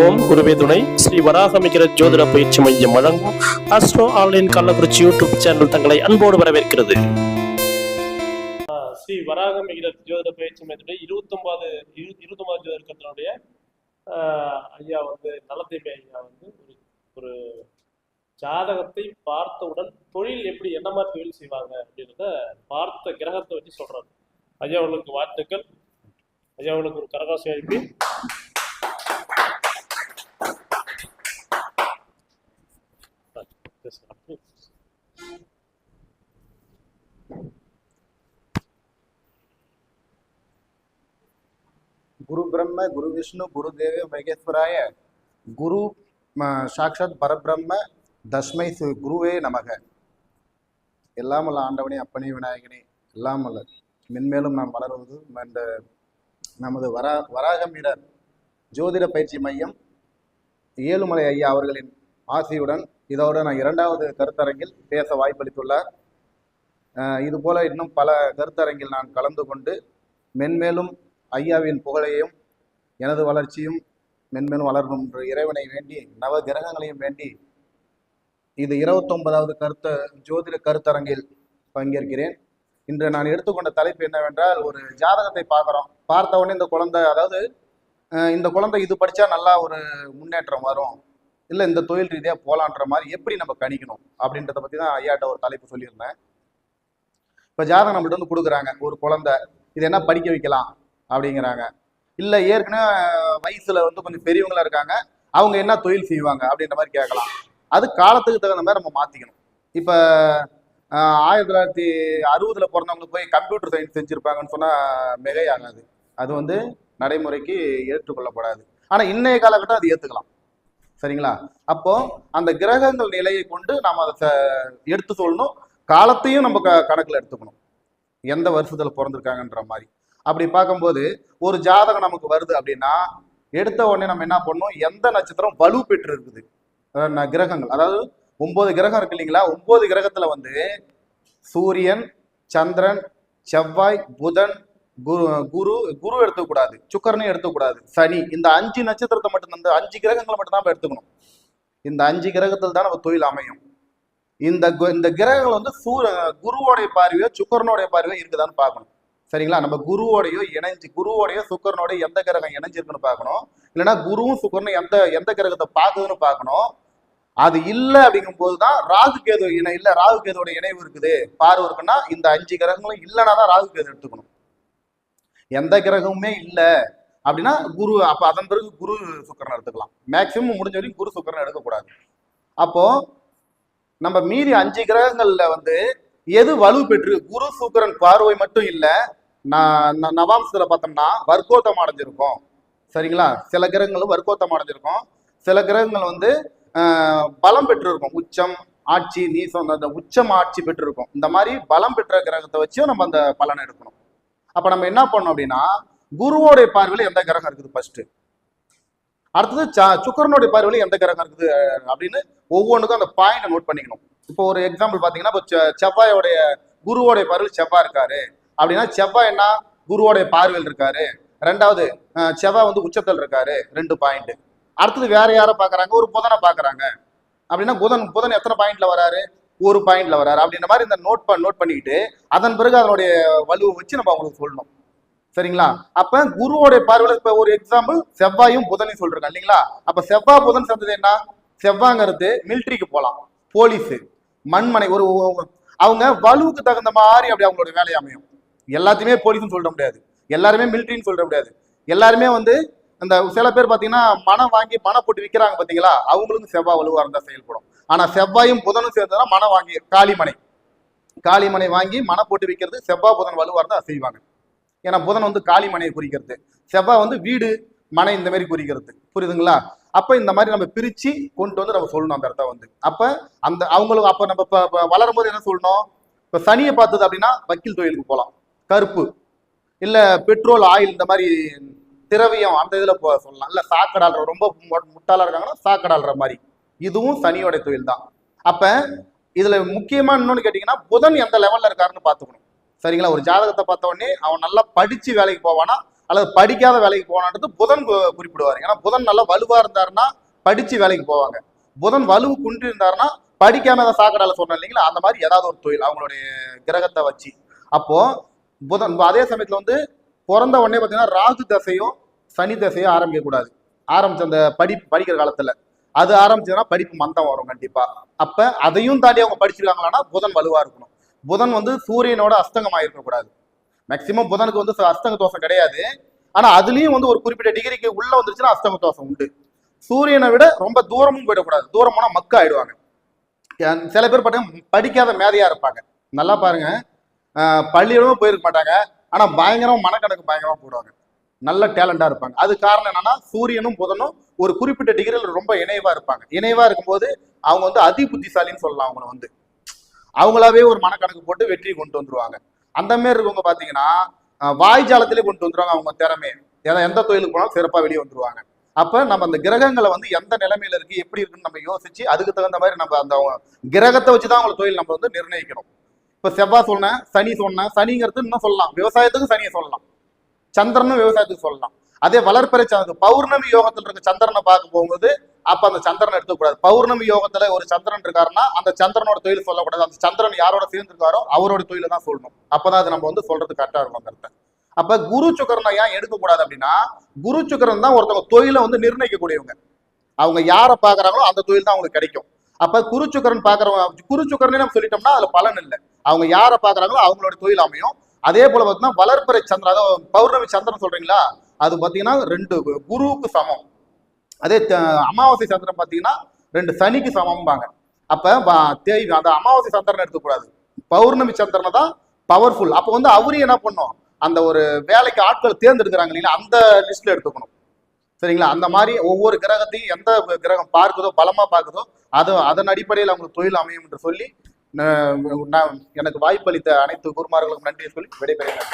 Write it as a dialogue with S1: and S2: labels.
S1: ஓம் குருவே துணை. ஸ்ரீ வராகமிகிற ஜோதிட பயிற்சி மையம் வழங்கும் astro online Kallakurichi YouTube channel தங்களை அன்போடு வரவேற்கிறது. ஸ்ரீ வராகமிகிற ஜோதிட பயிற்சி மையத்துடைய இருபத்தொன்பது இரு இருபத்தொன்பது ஜோதிடத்தினுடைய ஐயா வந்து நலத்தேவி ஐயா வந்து ஒரு ஒரு ஜாதகத்தை பார்த்தவுடன் தொழில் எப்படி என்ன மாதிரி தொழில் செய்வாங்க அப்படின்றத பார்த்த கிரகத்தை வச்சு சொல்றாரு. ஐயா அவர்களுக்கு வாழ்த்துக்கள். ஐயா அவர்களுக்கு ஒரு கரகாசி அனுப்பி
S2: குரு பிரம்ம குரு விஷ்ணு குரு தேவ மகேஸ்வராய குரு சாட்சாத் பரபிரம்ம தஸ்மை குருவே நமக. எல்லாம் அல்ல ஆண்டவனே அப்பனே விநாயகனே எல்லாம் அல்ல மென்மேலும் நாம் வளருவது இந்த நமது வரா வராகமீரர் ஜோதிட பயிற்சி மையம் ஏழுமலை ஐயா அவர்களின் ஆசையுடன் இதோடு நான் இரண்டாவது கருத்தரங்கில் பேச வாய்ப்பளித்துள்ளார். இதுபோல இன்னும் பல கருத்தரங்கில் நான் கலந்து கொண்டு மென்மேலும் ஐயாவின் புகழையும் எனது வளர்ச்சியும் மென்மேலும் வளரணும் என்று இறைவனை வேண்டி நவ கிரகங்களையும் வேண்டி இது இருபத்தொன்பதாவது கருத்த ஜோதிட கருத்தரங்கில் பங்கேற்கிறேன். இன்று நான் எடுத்துக்கொண்ட தலைப்பு என்னவென்றால் ஒரு ஜாதகத்தை பார்க்குறோம். பார்த்த உடனே இந்த குழந்தை அதாவது இந்த குழந்தை இது படித்தா நல்லா ஒரு முன்னேற்றம் வரும். இல்லை இந்த தொழில் ரீதியாக போகலான்ற மாதிரி எப்படி நம்ம கணிக்கணும்? அப்படின்றத பற்றி தான் ஐயாட்ட ஒரு தலைப்பு சொல்லியிருந்தேன். இப்போ ஜாதகம் நம்மள்ட்ட வந்து கொடுக்குறாங்க ஒரு குழந்தை. இது என்ன படிக்க வைக்கலாம்? அப்படிங்கிறாங்க. இல்லை ஏற்கனவே வயசுல வந்து கொஞ்சம் பெரியவங்களா இருக்காங்க. அவங்க என்ன தொழில் செய்வாங்க அப்படின்ற மாதிரி கேட்கலாம். அது காலத்துக்கு தகுந்த மாதிரி நம்ம மாற்றிக்கணும் இப்போ ஆயிரத்தி தொள்ளாயிரத்தி அறுபதுல பிறந்தவங்களுக்கு போய் கம்ப்யூட்டர் சயின்ஸ் செஞ்சுருப்பாங்கன்னு சொன்னால் மிகையாகாது அது வந்து நடைமுறைக்கு ஏற்றுக்கொள்ளப்படாது. ஆனால் இன்றைய காலகட்டம் அது ஏற்றுக்கலாம் சரிங்களா? அப்போ அந்த கிரகங்கள் நிலையை கொண்டு நாம் அதை ச- எடுத்து சொல்லணும். காலத்தையும் நம்ம க கணக்கில் எடுத்துக்கணும். எந்த வருஷத்தில் பிறந்திருக்காங்கன்ற மாதிரி. அப்படி பார்க்கும்போது ஒரு ஜாதகம் நமக்கு வருது அப்படின்னா எடுத்த உடனே நம்ம என்ன பண்ணணும்? எந்த நட்சத்திரம் வலு பெற்று இருக்குது? கிரகங்கள். அதாவது ஒன்பது கிரகம் இருக்கு இல்லைங்களா? ஒன்பது கிரகத்துல வந்து சூரியன் சந்திரன் செவ்வாய் புதன் குரு குரு குரு எடுத்துக்கூடாது சுக்கரனையும் எடுத்துக்கூடாது சனி. இந்த அஞ்சு நட்சத்திரத்தை மட்டும் இந்த அஞ்சு கிரகங்களை மட்டும் தான் எடுத்துக்கணும். இந்த அஞ்சு கிரகத்தில் தான் நம்ம தொழில் அமையும். இந்த கு- இந்த கிரகங்கள் வந்து சூர குருவோடைய பார்வையோ சுக்கரனுடைய பார்வையோ இருக்குதான்னு பார்க்கணும். சரிங்களா? நம்ம குருவோடையோ இணைஞ்சு குருவோடையோ சுக்கரனோடய எந்த கிரகம் இணைஞ்சிருக்குன்னு பார்க்கணும். இல்லைன்னா குருவும் சுக்கரனும் எந்த எந்த கிரகத்தை பார்க்குதுன்னு பார்க்கணும். அது இல்லை அப்படிங்கும் போது தான் ராகு கேது இணை இல்லை ராகு கேதுவோட இணைவு இருக்குது. பார்வை இருக்குன்னா இந்த அஞ்சு கிரகங்களும் இல்லைன்னா தான் ராகு கேது எடுத்துக்கணும். எந்த கிரகமுமே இல்லை அப்படின்னா குரு அப்போ அதன் பிறகு குரு சுக்கரன் எடுத்துக்கலாம். மேக்சிமம் முடிஞ்ச வரைக்கும் குரு சுக்கரன் எடுக்கக்கூடாது. அப்போ நம்ம மீதி அஞ்சு கிரகங்கள்ல வந்து எது வலு பெற்று குரு சுக்கரன் பார்வை மட்டும் இல்லை நவாம்சத்தில் பார்த்தோம்னா வர்க்கோத்தம் அடைஞ்சிருக்கும். சரிங்களா? சில கிரகங்கள் வர்க்கோத்தம் அடைஞ்சிருக்கும். சில கிரகங்கள் வந்து பலம் பெற்றிருக்கும். உச்சம் ஆட்சி நீசம் அந்த உச்சம் ஆட்சி பெற்றிருக்கும். இந்த மாதிரி பலம் பெற்ற கிரகத்தை வச்சும் நம்ம அந்த பலனை எடுக்கணும். அப்போ நம்ம என்ன பண்ணோம் அப்படின்னா குருவோடைய பார்வையில் எந்த கிரகம் இருக்குது ஃபர்ஸ்ட் அடுத்தது ச- சுக்கிரனுடைய பார்வையில் எந்த கிரகம் இருக்குது அப்படின்னு ஒவ்வொன்றுக்கும் அந்த பாயிண்ட் நோட் பண்ணிக்கணும். இப்போ ஒரு எக்ஸாம்பிள் பார்த்தீங்கன்னா இப்போ செ- செவ்வாயோடைய குருவோடைய பார்வையில் செவ்வாய் இருக்காரு. அப்படின்னா செவ்வாய் என்ன? குருவோடைய பார்வையில் இருக்காரு. ரெண்டாவது செவ்வாய் வந்து உச்சத்தில் இருக்காரு. ரெண்டு பாயிண்ட் அடுத்தது வேற யாரை பார்க்குறாங்க? ஒரு புதனை பார்க்குறாங்க. அப்படின்னா புதன் புதன் எத்தனை பாயிண்ட்ல வராரு? ஒரு பாயிண்ட்ல வராரு. அப்படின்ற மாதிரி இந்த நோட் பண்ண நோட் பண்ணிக்கிட்டு அதன் பிறகு அதனுடைய வலுவை வச்சு நம்ம அவங்களுக்கு சொல்லணும். சரிங்களா? அப்ப குருவோடைய பார்வையில் இப்ப ஒரு எக்ஸாம்பிள் செவ்வாயும் புதனையும் சொல்றாங்க இல்லைங்களா? அப்ப செவ்வாய் புதன் சேர்ந்தது என்ன? செவ்வாங்கிறது மிலிட்ரிக்கு போகலாம் போலீஸு மண்மனை ஒரு அவங்க வலுவுக்கு தகுந்த மாதிரி அப்படி அவங்களோட வேலை அமையும். எல்லாத்தையுமே போலீஸ்னு சொல்ல முடியாது. எல்லாருமே மிலிட்ரின்னு சொல்ல முடியாது. எல்லாருமே வந்து இந்த சில பேர் பார்த்தீங்கன்னா மனம் வாங்கி மனம் போட்டு விற்கிறாங்க பார்த்தீங்களா அவங்களுக்கும் செவ்வாய் வலுவாக இருந்தால் செயல்படும். ஆனால் செவ்வாயும் புதனும் சேர்ந்ததுனா மனம் வாங்கி காளிமனை. காளிமனை வாங்கி மனம் போட்டு விற்கிறது செவ்வாய் புதன் வலுவாக இருந்தால் செய்வாங்க. ஏன்னா புதன் வந்து காளிமனையை குறிக்கிறது. செவ்வாய் வந்து வீடு மனை இந்த மாதிரி குறிக்கிறது. புரியுதுங்களா? அப்போ இந்த மாதிரி நம்ம பிரித்து கொண்டு வந்து நம்ம சொல்லணும் அந்த இடத்த வந்து. அப்போ அந்த அவங்களுக்கு அப்போ நம்ம இப்போ வளரும் போது என்ன சொல்லணும்? இப்போ சனியை பார்த்தது அப்படின்னா வக்கீல் தொழிலுக்கு போகலாம் கருப்பு. இல்லை பெட்ரோல் ஆயில் இந்த மாதிரி திரவியம் அந்த இதில் போ சொல்லலாம். இல்லை சாக்கடாள்ற ரொம்ப முட்டாளாக இருக்காங்கன்னா சாக்கடாள்ற மாதிரி. இதுவும் சனியோட தொழில் தான். அப்போ இதில் முக்கியமாக இன்னொன்று கேட்டிங்கன்னா புதன் எந்த லெவலில் இருக்காருன்னு பார்த்துக்கணும். சரிங்களா? ஒரு ஜாதகத்தை பார்த்த உடனே அவன் நல்லா படித்து வேலைக்கு போவானா அல்லது படிக்காத வேலைக்கு போனான்றது புதன் குறிப்பிடுவார். ஏன்னா புதன் நல்லா வலுவாக இருந்தாருன்னா படித்து வேலைக்கு போவாங்க. புதன் வலுவு குன்றி இருந்தாருன்னா படிக்காம ஏதாவது சாக்கடால சொன்னேன் இல்லைங்களா? அந்த மாதிரி ஏதாவது ஒரு தொழில் அவங்களுடைய கிரகத்தை வச்சு. அப்போது புதன் அதே சமயத்தில் வந்து பிறந்த உடனே பார்த்தீங்கன்னா ராகு தசையும் சனி தசையும் ஆரம்பிக்கக்கூடாது ஆரம்பிச்ச அந்த படி படிக்கிற காலத்தில். அது ஆரம்பிச்சதுன்னா படிப்பு மந்தம் வரும் கண்டிப்பாக அப்போ அதையும் தாண்டி அவங்க படிச்சிருக்காங்களான்னா புதன் வலுவாக இருக்கணும். புதன் வந்து சூரியனோட அஸ்தங்கமாக இருக்கக்கூடாது மேக்சிமம் புதனுக்கு வந்து அஸ்தங்க தோஷம் கிடையாது. ஆனால் அதுலேயும் வந்து ஒரு குறிப்பிட்ட டிகிரிக்கு உள்ளே வந்துருச்சுன்னா அஸ்தங்க தோஷம் உண்டு. சூரியனை விட ரொம்ப தூரமும் போயிடக்கூடாது தூரம் போனால் மக்க ஆயிடுவாங்க. சில பேர் பார்த்தீங்கன்னா படிக்காத மேதையாக இருப்பாங்க. நல்லா பாருங்கள் பள்ளியிடமும் போயிருக்க மாட்டாங்க. ஆனால் பயங்கரம் மனக்கணக்கு பயங்கரமாக போடுவாங்க. நல்ல டேலண்டாக இருப்பாங்க. அது காரணம் என்னன்னா சூரியனும் புதனும் ஒரு குறிப்பிட்ட டிகிரியில் ரொம்ப இணைவாக இருப்பாங்க. இணைவாக இருக்கும்போது அவங்க வந்து அதி புத்திசாலின்னு சொல்லலாம் அவங்கள வந்து. அவங்களாவே ஒரு மனக்கணக்கு போட்டு வெற்றி கொண்டு வந்துருவாங்க. அந்த மாதிரி இருக்கவங்க பார்த்தீங்கன்னா வாய்ஜாலத்திலே கொண்டு வந்துருவாங்க அவங்க திறமையை. ஏன்னா எந்த தொழிலுக்கு போனாலும் சிறப்பாக வெளியே வந்துருவாங்க. அப்போ நம்ம அந்த கிரகங்களை வந்து எந்த நிலைமையில இருக்கு எப்படி இருக்குன்னு நம்ம யோசிச்சு அதுக்கு தகுந்த மாதிரி நம்ம அந்த அவங்க கிரகத்தை வச்சுதான் அவங்க தொழில் நம்ம வந்து நிர்ணயிக்கணும். இப்ப செவ்வாய் சொன்னேன் சனி சொன்னேன் சனிங்கிறது இன்னும் சொல்லலாம். விவசாயத்துக்கு சனியை சொல்லலாம். சந்திரனும் விவசாயத்துக்கு சொல்லலாம். அதே வளர்ப்பிறை சந்திரன் பௌர்ணமி யோகத்துல இருக்க சந்திரனை பார்க்க போகும்போது அப்ப அந்த சந்திரனை எடுத்துக்கூடாது பௌர்ணமி யோகத்துல ஒரு சந்திரன் இருக்காருன்னா அந்த சந்திரனோட தொழில் சொல்லக்கூடாது. அந்த சந்திரன் யாரோட சேர்ந்துருக்காரோ அவரோட தொழிலை தான் சொல்லணும். அப்பதான் அது நம்ம வந்து சொல்றது கரெக்டா இருக்கும் அந்த அப்ப குரு சுக்கரனை ஏன் எடுக்கக்கூடாது அப்படின்னா குரு சுக்கரன் தான் ஒருத்தவங்க தொழிலை வந்து நிர்ணயிக்கக்கூடியவங்க. அவங்க யாரை பாக்குறாங்களோ அந்த தொழில் தான் அவங்களுக்கு கிடைக்கும். அப்ப குருச்சுக்கரன் பாக்குறவங்க குரு நம்ம சொல்லிட்டோம்னா அதுல பலன் இல்லை. அவங்க யாரை பாக்குறாங்களோ அவங்களோட தொழில் அமையும். அதே போல பார்த்தீங்கன்னா வளர்ப்பறை சந்திரன் அதாவது பௌர்ணமி சந்திரன் சொல்றீங்களா? அது பார்த்தீங்கன்னா ரெண்டு குருவுக்கு சமம். அதே த- அமாவாசை சந்திரன் பார்த்தீங்கன்னா ரெண்டு சனிக்கு சமம்பாங்க. அப்ப வ- அந்த அமாவாசை சந்திரன் எடுக்கக்கூடாது பௌர்ணமி சந்திரனை தான் பவர்ஃபுல் அப்போ வந்து அவரு என்ன பண்ணும்? அந்த ஒரு வேலைக்கு ஆட்கள் தேர்ந்தெடுக்கிறாங்க இல்லைங்களா? அந்த லிஸ்ட்ல எடுத்துக்கணும். சரிங்களா? அந்த மாதிரி ஒவ்வொரு கிரகத்தையும் எந்த கிரகம் பார்க்குதோ பலமா பார்க்குதோ அது அதன் அடிப்படையில் அவங்களுக்கு தொழில் அமையும் என்று சொல்லி நான் எனக்கு வாய்ப்பளித்த அனைத்து குருமார்களுக்கும் நன்றியை சொல்லி விடைபெறுகிறேன்.